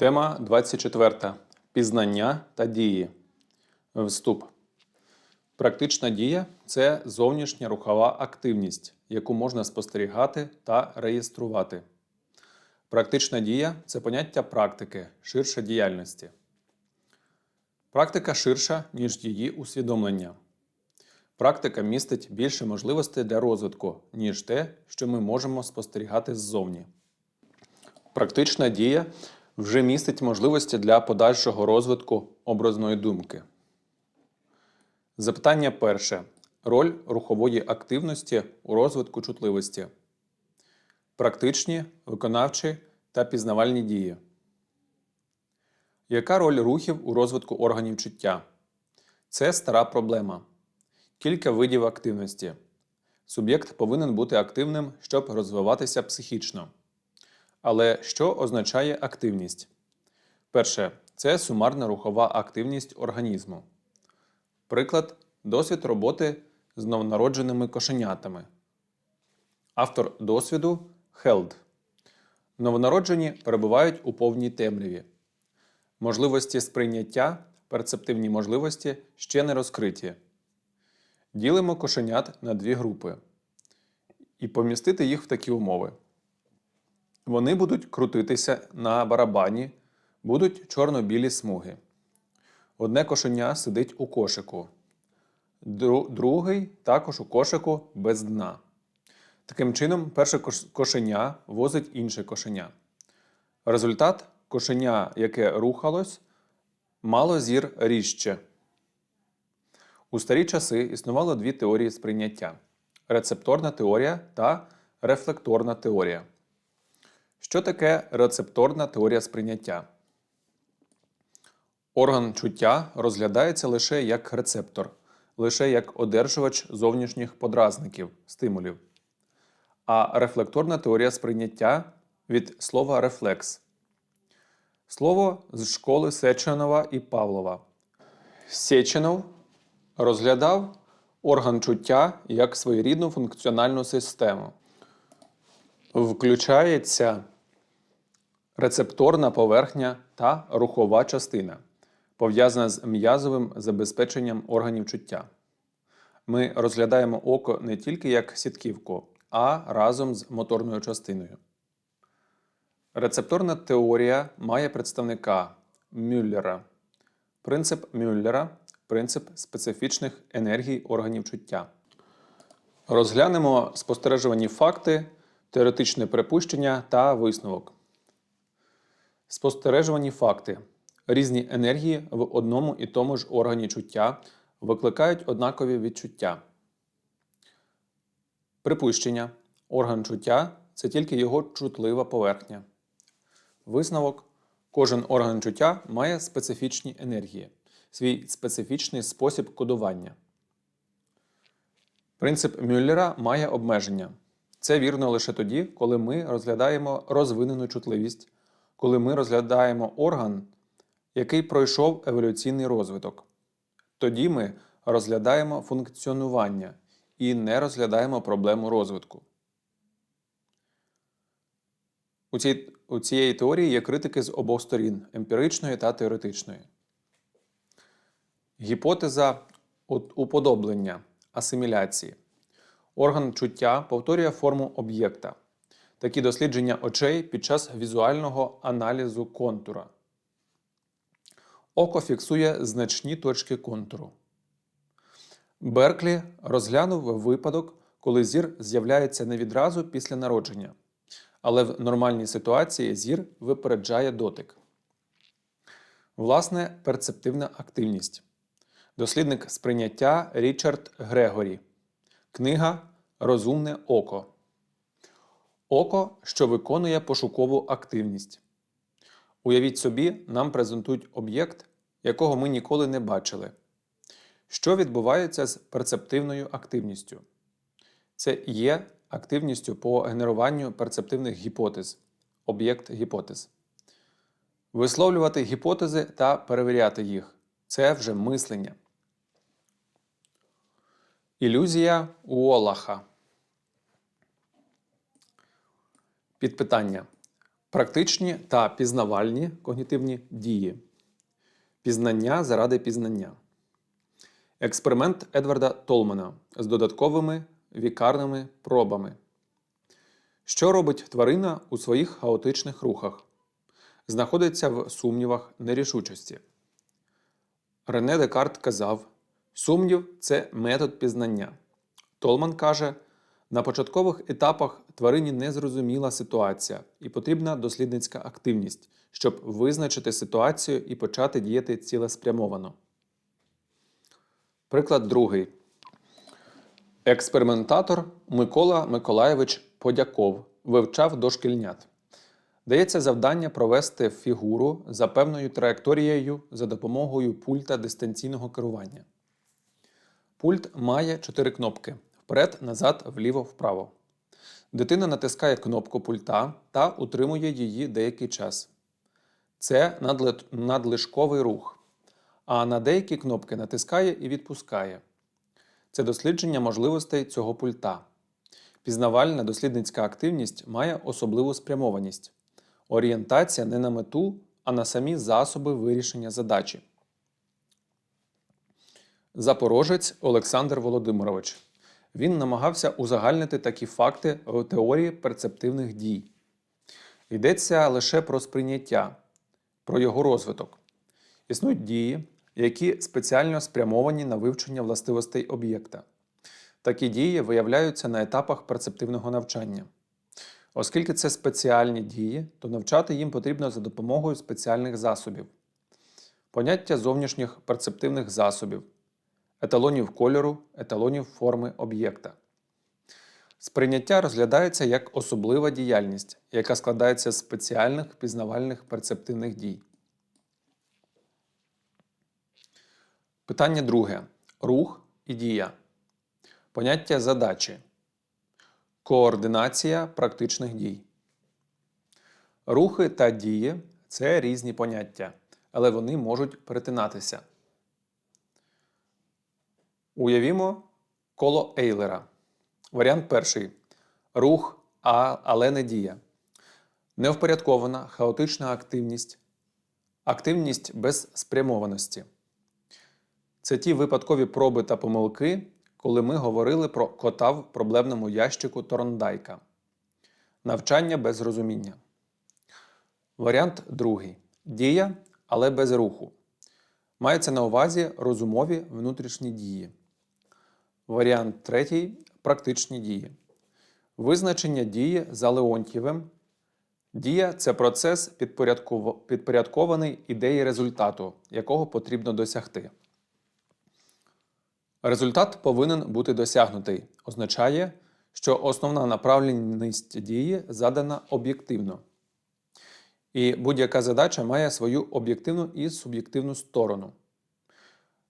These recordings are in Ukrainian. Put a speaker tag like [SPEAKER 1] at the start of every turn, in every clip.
[SPEAKER 1] Тема 24. Пізнання та дії. Вступ. Практична дія це зовнішня рухова активність, яку можна спостерігати та реєструвати. Практична дія це поняття практики, ширше діяльності. Практика ширша, ніж її усвідомлення. Практика містить більше можливостей для розвитку, ніж те, що ми можемо спостерігати ззовні. Практична дія вже містить можливості для подальшого розвитку образної думки. Запитання перше. Роль рухової активності у розвитку чутливості. Практичні, виконавчі та пізнавальні дії. Яка роль рухів у розвитку органів чуття? Це стара проблема. Кілька видів активності. Суб'єкт повинен бути активним, щоб розвиватися психічно. Але що означає активність? Перше це сумарна рухова активність організму. Приклад досвід роботи з новонародженими кошенятами. Автор досвіду Хелд. Новонароджені перебувають у повній темряві. Можливості сприйняття, перцептивні можливості ще не розкриті. Ділимо кошенят на дві групи і помістити їх в такі умови. Вони будуть крутитися на барабані, будуть чорно-білі смуги. Одне кошеня сидить у кошику, другий також у кошику без дна. Таким чином, перше кошеня возить інше кошеня. Результат кошеня, яке рухалось, мало зір ріжче. У старі часи існувало дві теорії сприйняття: рецепторна теорія та рефлекторна теорія. Що таке рецепторна теорія сприйняття? Орган чуття розглядається лише як рецептор, лише як одержувач зовнішніх подразників, стимулів. А рефлекторна теорія сприйняття від слова рефлекс. Слово з школи Сеченова і Павлова. Сеченов розглядав орган чуття як своєрідну функціональну систему. Включається рецепторна поверхня та рухова частина, пов'язана з м'язовим забезпеченням органів чуття. Ми розглядаємо око не тільки як сітківку, а разом з моторною частиною. Рецепторна теорія має представника Мюллера. Принцип Мюллера принцип специфічних енергій органів чуття. Розглянемо спостережувані факти, теоретичне припущення та висновок. Спостережувані факти. Різні енергії в одному і тому ж органі чуття викликають однакові відчуття. Припущення. Орган чуття це тільки його чутлива поверхня. Висновок. Кожен орган чуття має специфічні енергії, свій специфічний спосіб кодування. Принцип Мюллера має обмеження. Це вірно лише тоді, коли ми розглядаємо розвинену чутливість, коли ми розглядаємо орган, який пройшов еволюційний розвиток. Тоді ми розглядаємо функціонування і не розглядаємо проблему розвитку. У, цій, у цієї теорії є критики з обох сторін емпіричної та теоретичної. Гіпотеза уподоблення асиміляції. Орган чуття повторює форму об'єкта. Такі дослідження очей під час візуального аналізу контура. Око фіксує значні точки контуру. Берклі розглянув випадок, коли зір з'являється не відразу після народження, але в нормальній ситуації зір випереджає дотик. Власне, перцептивна активність. Дослідник сприйняття Річард Грегорі. Книга Розумне око. Око, що виконує пошукову активність. Уявіть собі, нам презентують об'єкт, якого ми ніколи не бачили. Що відбувається з перцептивною активністю? Це є активністю по генеруванню перцептивних гіпотез, об'єкт гіпотез. Висловлювати гіпотези та перевіряти їх це вже мислення. Ілюзія Уолаха. Підпитання. Практичні та пізнавальні когнітивні дії. Пізнання заради пізнання. Експеримент Едварда Толмана з додатковими вікарними пробами. Що робить тварина у своїх хаотичних рухах? Знаходиться в сумнівах нерішучості. Рене Декарт казав: сумнів це метод пізнання. Толман каже, на початкових етапах тварині незрозуміла ситуація і потрібна дослідницька активність, щоб визначити ситуацію і почати діяти цілеспрямовано. Приклад другий. Експериментатор Микола Миколаєвич Подяков вивчав дошкільнят. Дається завдання провести фігуру за певною траєкторією за допомогою пульта дистанційного керування. Пульт має чотири кнопки вперед, назад, вліво, вправо. Дитина натискає кнопку пульта та утримує її деякий час. Це надлишковий рух. А на деякі кнопки натискає і відпускає. Це дослідження можливостей цього пульта. Пізнавальна дослідницька активність має особливу спрямованість. Орієнтація не на мету, а на самі засоби вирішення задачі. Запорожець Олександр Володимирович. Він намагався узагальнити такі факти в теорії перцептивних дій. Йдеться лише про сприйняття, про його розвиток. Існують дії, які спеціально спрямовані на вивчення властивостей об'єкта. Такі дії виявляються на етапах перцептивного навчання. Оскільки це спеціальні дії, то навчати їм потрібно за допомогою спеціальних засобів. Поняття зовнішніх перцептивних засобів, еталонів кольору, еталонів форми об'єкта. Сприйняття розглядається як особлива діяльність, яка складається з спеціальних пізнавальних перцептивних дій. Питання друге. Рух і дія. Поняття задачі. Координація практичних дій. Рухи та дії це різні поняття, але вони можуть перетинатися. Уявімо коло Ейлера. Варіант перший. Рух, а, але не дія. Невпорядкована хаотична активність. Активність без спрямованості. Це ті випадкові проби та помилки, коли ми говорили про кота в проблемному ящику Торндайка. Навчання без розуміння. Варіант другий. Дія, але без руху. Мається на увазі розумові внутрішні дії. Варіант третій практичні дії. Визначення дії за Леонтьєвим. Дія це процес підпорядкований ідеї результату, якого потрібно досягти. Результат повинен бути досягнутий. Означає, що основна направленість дії задана об'єктивно. І будь-яка задача має свою об'єктивну і суб'єктивну сторону.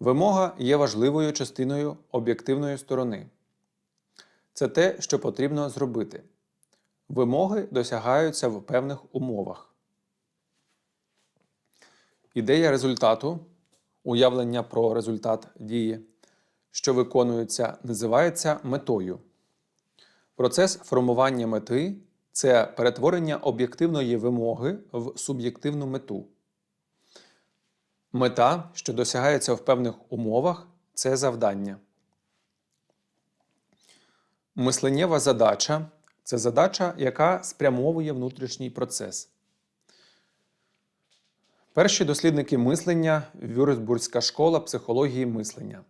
[SPEAKER 1] Вимога є важливою частиною об'єктивної сторони. Це те, що потрібно зробити. Вимоги досягаються в певних умовах. Ідея результату, уявлення про результат дії, що виконується, називається метою. Процес формування мети це перетворення об'єктивної вимоги в суб'єктивну мету. Мета, що досягається в певних умовах, це завдання. Мисленнєва задача це задача, яка спрямовує внутрішній процес. Перші дослідники мислення Вюрцбурзька школа психології мислення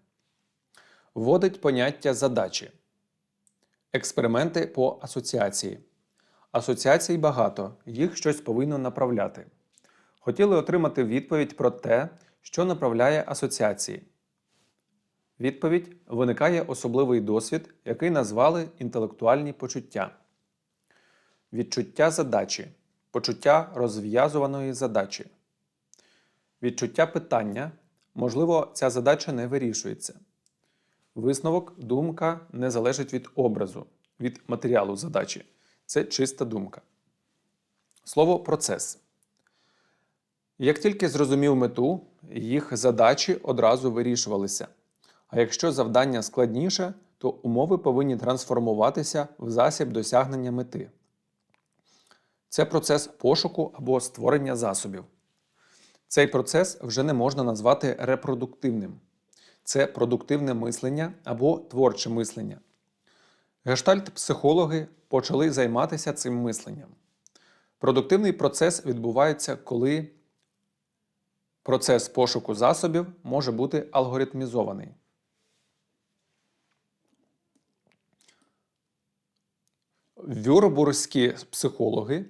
[SPEAKER 1] вводить поняття задачі, експерименти по асоціації. Асоціацій багато, їх щось повинно направляти. Хотіли отримати відповідь про те, що направляє асоціації. Відповідь виникає особливий досвід, який назвали інтелектуальні почуття. Відчуття задачі, почуття розв'язуваної задачі. Відчуття питання, можливо, ця задача не вирішується. Висновок, думка не залежить від образу, від матеріалу задачі. Це чиста думка. Слово процес. Як тільки зрозумів мету, їх задачі одразу вирішувалися. А якщо завдання складніше, то умови повинні трансформуватися в засіб досягнення мети. це процес пошуку або створення засобів. Цей процес вже не можна назвати репродуктивним. Це продуктивне мислення або творче мислення. Гештальт-психологи почали займатися цим мисленням. Продуктивний процес відбувається, коли процес пошуку засобів може бути алгоритмізований. Вюрбурзькі психологи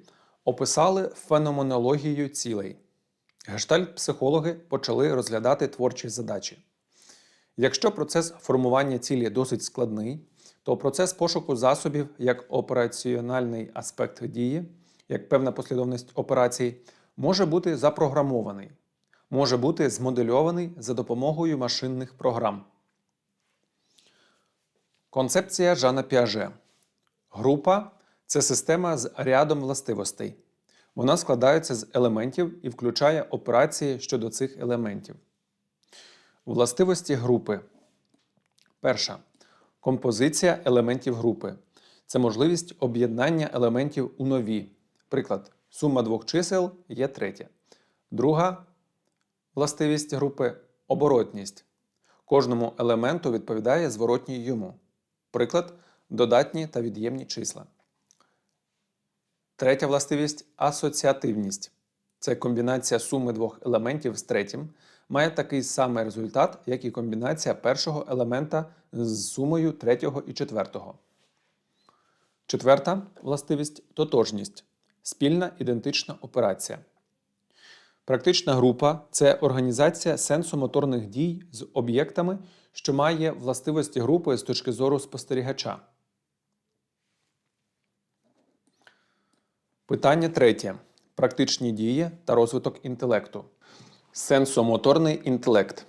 [SPEAKER 1] описали феноменологію цілей. Гештальт-психологи почали розглядати творчі задачі. Якщо процес формування цілі досить складний, то процес пошуку засобів як операціональний аспект дії, як певна послідовність операцій, може бути запрограмований, може бути змодельований за допомогою машинних програм. Концепція Жана Піаже. Група це система з рядом властивостей. Вона складається з елементів і включає операції щодо цих елементів. Властивості групи. Перша. Композиція елементів групи. Це можливість об'єднання елементів у нові. Приклад, сума двох чисел є третя. Друга властивість групи оборотність. Кожному елементу відповідає зворотній йому. Приклад додатні та від'ємні числа. Третя властивість асоціативність. Це комбінація суми двох елементів з третім, має такий самий результат, як і комбінація першого елемента з сумою третього і четвертого. Четверта властивість тотожність. Спільна ідентична операція. Практична група це організація сенсомоторних дій з об'єктами, що має властивості групи з точки зору спостерігача. Питання третє. Практичні дії та розвиток інтелекту. Сенсомоторний інтелект.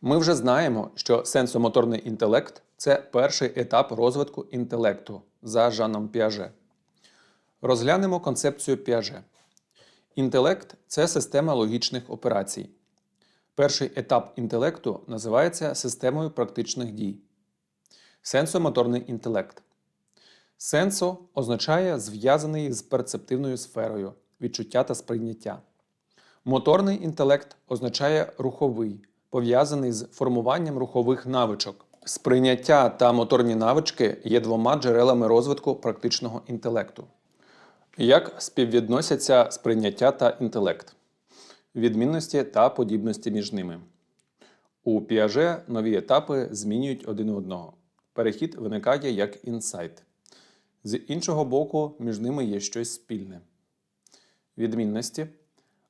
[SPEAKER 1] Ми вже знаємо, що сенсомоторний інтелект це перший етап розвитку інтелекту за Жаном Піаже. Розглянемо концепцію Піаже. Інтелект це система логічних операцій. Перший етап інтелекту називається системою практичних дій. Сенсомоторний інтелект. Сенсо означає зв'язаний з перцептивною сферою відчуття та сприйняття. Моторний інтелект означає руховий, пов'язаний з формуванням рухових навичок. Сприйняття та моторні навички є двома джерелами розвитку практичного інтелекту. Як співвідносяться сприйняття та інтелект, відмінності та подібності між ними. У піаже нові етапи змінюють один одного. Перехід виникає як інсайт. З іншого боку, між ними є щось спільне. Відмінності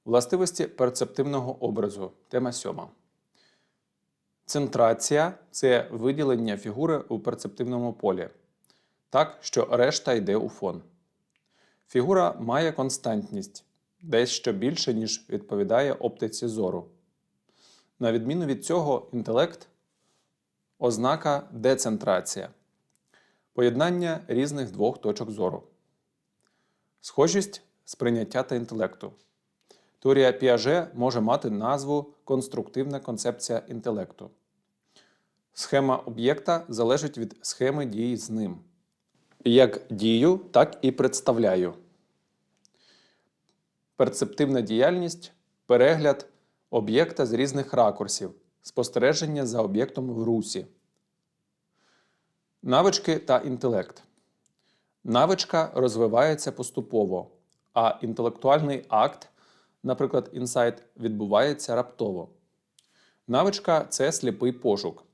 [SPEAKER 1] властивості перцептивного образу. Тема 7. Центрація це виділення фігури у перцептивному полі, так що решта йде у фон. Фігура має константність дещо більше, ніж відповідає оптиці зору. На відміну від цього, інтелект ознака децентрація поєднання різних двох точок зору. Схожість сприйняття та інтелекту. Теорія Піаже може мати назву конструктивна концепція інтелекту. Схема об'єкта залежить від схеми дії з ним. Як дію, так і представляю. Перцептивна діяльність перегляд об'єкта з різних ракурсів, спостереження за об'єктом в русі. Навички та інтелект. Навичка розвивається поступово, а інтелектуальний акт, наприклад, інсайт, відбувається раптово. Навичка це сліпий пошук.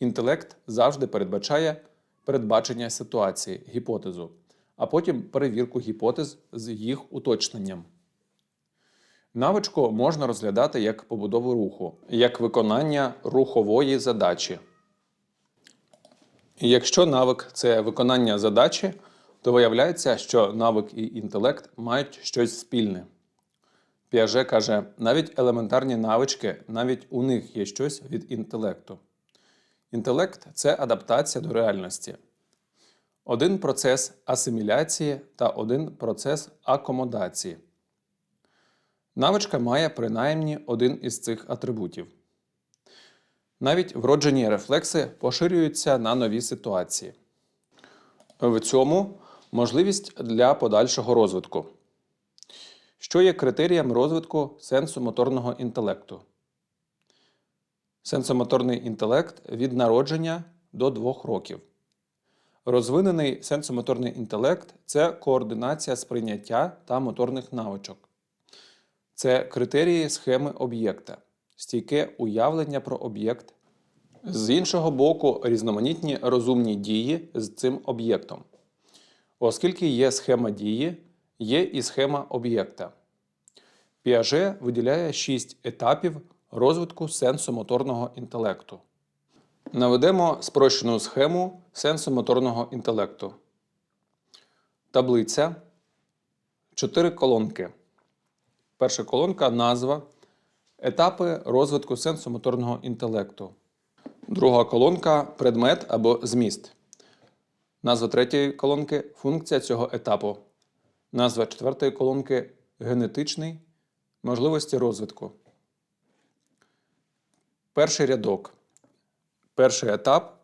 [SPEAKER 1] Інтелект завжди передбачає передбачення ситуації, гіпотезу, а потім перевірку гіпотез з їх уточненням. Навичку можна розглядати як побудову руху, як виконання рухової задачі. Якщо навик це виконання задачі, то виявляється, що навик і інтелект мають щось спільне. Піаже каже, навіть елементарні навички, навіть у них є щось від інтелекту. Інтелект це адаптація до реальності. Один процес асиміляції та один процес акомодації. Навичка має принаймні один із цих атрибутів. Навіть вроджені рефлекси поширюються на нові ситуації. В цьому Можливість для подальшого розвитку. Що є критерієм розвитку сенсомоторного інтелекту? Сенсомоторний інтелект від народження до 2 років. Розвинений сенсомоторний інтелект це координація сприйняття та моторних навичок. Це критерії схеми об'єкта, стійке уявлення про об'єкт. З іншого боку, різноманітні розумні дії з цим об'єктом. Оскільки є схема дії, є і схема об'єкта. Піаже виділяє шість етапів розвитку сенсомоторного інтелекту. Наведемо спрощену схему сенсомоторного інтелекту. Таблиця. Чотири колонки. Перша колонка назва. Етапи розвитку сенсомоторного інтелекту. Друга колонка предмет або зміст. Назва третьої колонки функція цього етапу. Назва четвертої колонки генетичний можливості розвитку. Перший рядок. Перший етап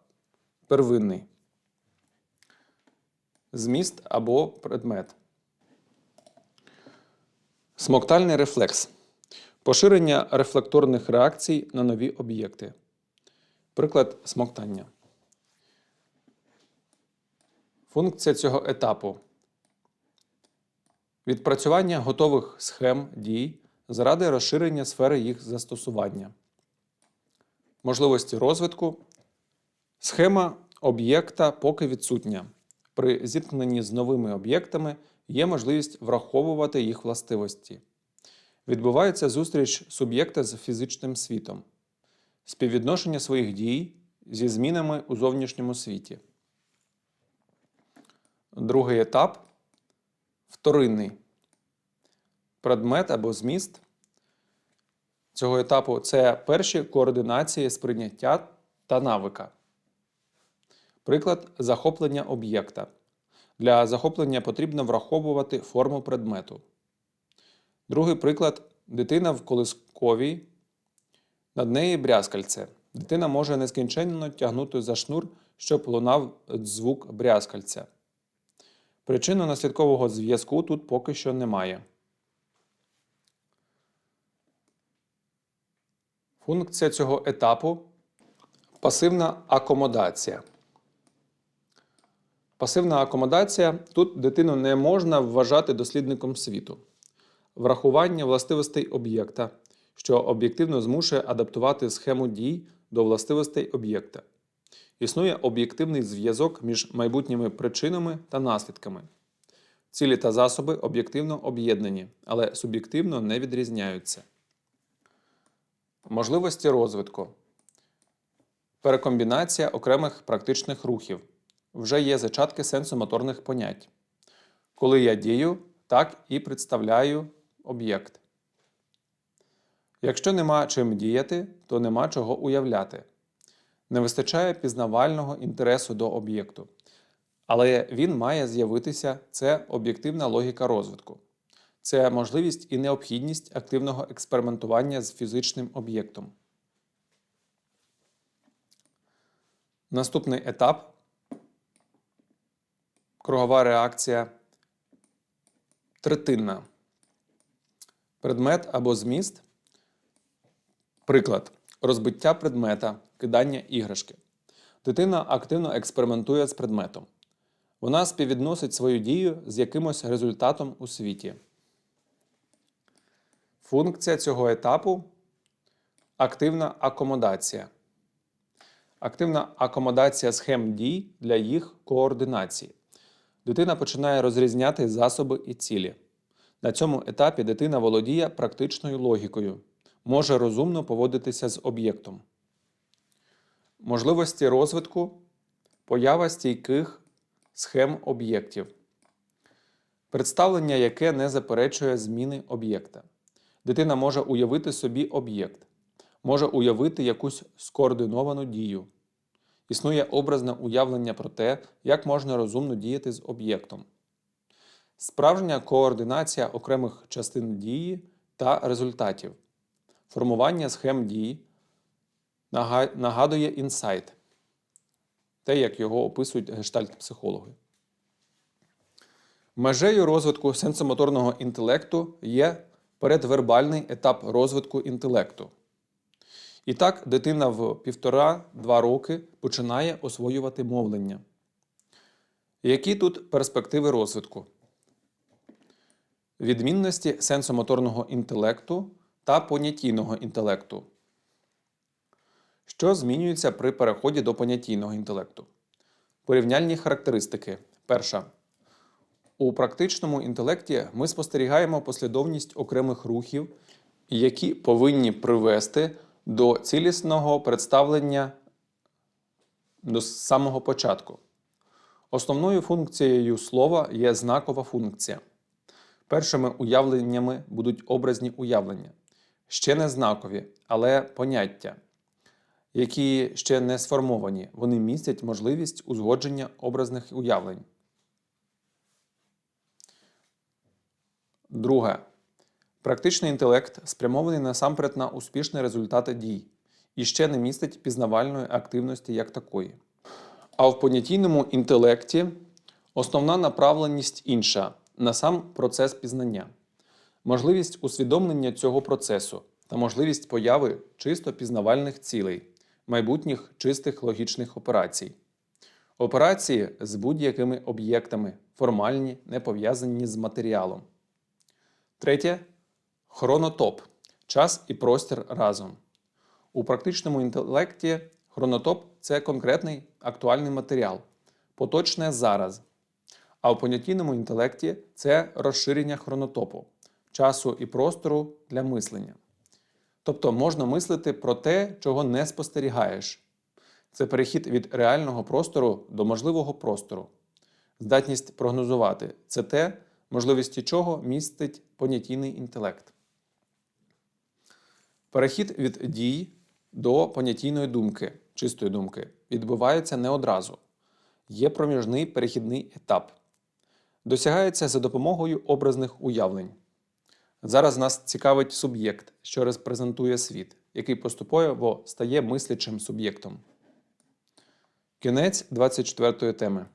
[SPEAKER 1] первинний. Зміст або предмет. Смоктальний рефлекс. Поширення рефлекторних реакцій на нові об'єкти. Приклад смоктання. Функція цього етапу. Відпрацювання готових схем дій заради розширення сфери їх застосування. Можливості розвитку. Схема об'єкта поки відсутня. При зіткненні з новими об'єктами є можливість враховувати їх властивості. Відбувається зустріч суб'єкта з фізичним світом, співвідношення своїх дій зі змінами у зовнішньому світі. Другий етап вторинний. Предмет або зміст цього етапу це перші координації сприйняття та навика. Приклад захоплення об'єкта. Для захоплення потрібно враховувати форму предмету. Другий приклад дитина в колисковій. Над неї брязкальце. Дитина може нескінченно тягнути за шнур, щоб лунав звук брязкальця. Причинно-наслідкового зв'язку тут поки що немає. Функція цього етапу пасивна акомодація. Пасивна акомодація тут дитину не можна вважати дослідником світу. Врахування властивостей об'єкта, що об'єктивно змушує адаптувати схему дій до властивостей об'єкта. Існує об'єктивний зв'язок між майбутніми причинами та наслідками. Цілі та засоби об'єктивно об'єднані, але суб'єктивно не відрізняються. Можливості розвитку. Перекомбінація окремих практичних рухів. Вже є зачатки сенсомоторних понять. Коли я дію, так і представляю об'єкт. Якщо нема чим діяти, то нема чого уявляти. Не вистачає пізнавального інтересу до об'єкту. Але він має з'явитися це об'єктивна логіка розвитку. Це можливість і необхідність активного експериментування з фізичним об'єктом. Наступний етап кругова реакція третинна. Предмет або зміст. Приклад. Розбиття предмета, кидання іграшки. Дитина активно експериментує з предметом. Вона співвідносить свою дію з якимось результатом у світі. Функція цього етапу активна акомодація. Активна акомодація схем дій для їх координації. Дитина починає розрізняти засоби і цілі. На цьому етапі дитина володіє практичною логікою, може розумно поводитися з об'єктом. Можливості розвитку поява стійких схем об'єктів. Представлення, яке не заперечує зміни об'єкта. Дитина може уявити собі об'єкт, може уявити якусь скоординовану дію. Існує образне уявлення про те, як можна розумно діяти з об'єктом. Справжня координація окремих частин дії та результатів. Формування схем дій нагадує інсайт, те, як його описують гештальт-психологи. Межею розвитку сенсомоторного інтелекту є передвербальний етап розвитку інтелекту. І так, дитина в півтора-два роки починає освоювати мовлення. Які тут перспективи розвитку? Відмінності сенсомоторного інтелекту та понятійного інтелекту. Що змінюється при переході до понятійного інтелекту? Порівняльні характеристики. Перша. У практичному інтелекті ми спостерігаємо послідовність окремих рухів, які повинні привести до цілісного представлення до самого початку. Основною функцією слова є знакова функція. Першими уявленнями будуть образні уявлення, ще не знакові, але поняття, які ще не сформовані. Вони містять можливість узгодження образних уявлень. Друге. Практичний інтелект спрямований насамперед на успішні результати дій і ще не містить пізнавальної активності як такої. А в понятійному інтелекті основна направленість інша на сам процес пізнання, можливість усвідомлення цього процесу та можливість появи чисто пізнавальних цілей, майбутніх чистих логічних операцій. Операції з будь-якими об'єктами, формальні, не пов'язані з матеріалом. Третє хронотоп час і простір разом. У практичному інтелекті хронотоп це конкретний актуальний матеріал, поточне зараз. А у понятійному інтелекті це розширення хронотопу, часу і простору для мислення. Тобто можна мислити про те, чого не спостерігаєш. Це перехід від реального простору до можливого простору. Здатність прогнозувати це те, можливості чого містить понятійний інтелект. Перехід від дій до понятійної думки, чистої думки, відбувається не одразу. Є проміжний перехідний етап. Досягається за допомогою образних уявлень. Зараз нас цікавить суб'єкт, що репрезентує світ, який поступово стає мислячим суб'єктом. Кінець 24 теми.